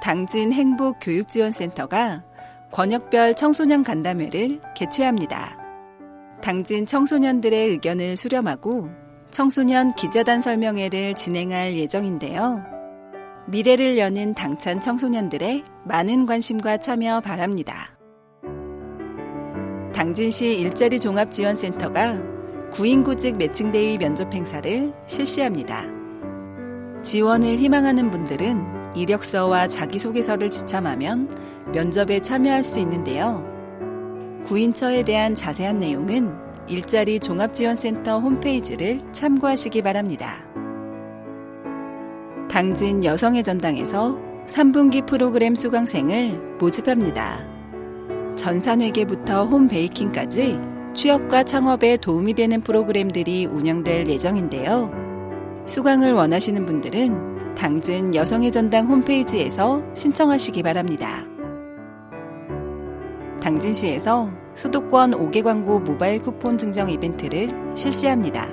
당진 행복 교육지원센터가 권역별 청소년 간담회를 개최합니다. 당진 청소년들의 의견을 수렴하고 청소년 기자단 설명회를 진행할 예정인데요. 미래를 여는 당찬 청소년들의 많은 관심과 참여 바랍니다. 당진시 일자리 종합지원센터가 구인구직 매칭데이 면접 행사를 실시합니다. 지원을 희망하는 분들은 이력서와 자기소개서를 지참하면 면접에 참여할 수 있는데요. 구인처에 대한 자세한 내용은 일자리 종합지원센터 홈페이지를 참고하시기 바랍니다. 당진 여성의 전당에서 3분기 프로그램 수강생을 모집합니다. 전산회계부터 홈베이킹까지 취업과 창업에 도움이 되는 프로그램들이 운영될 예정인데요. 수강을 원하시는 분들은 당진 여성의 전당 홈페이지에서 신청하시기 바랍니다. 당진시에서 수도권 5개 광고 모바일 쿠폰 증정 이벤트를 실시합니다.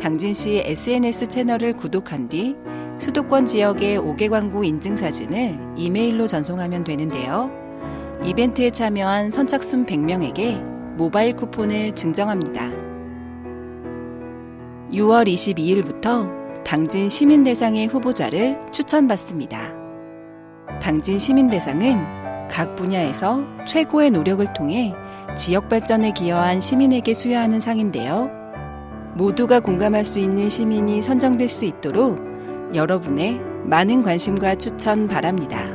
당진시 SNS 채널을 구독한 뒤 수도권 지역의 5개 광고 인증 사진을 이메일로 전송하면 되는데요. 이벤트에 참여한 선착순 100명에게 모바일 쿠폰을 증정합니다. 6월 22일부터 당진 시민대상의 후보자를 추천받습니다. 당진 시민대상은 각 분야에서 최고의 노력을 통해 지역 발전에 기여한 시민에게 수여하는 상인데요. 모두가 공감할 수 있는 시민이 선정될 수 있도록 여러분의 많은 관심과 추천 바랍니다.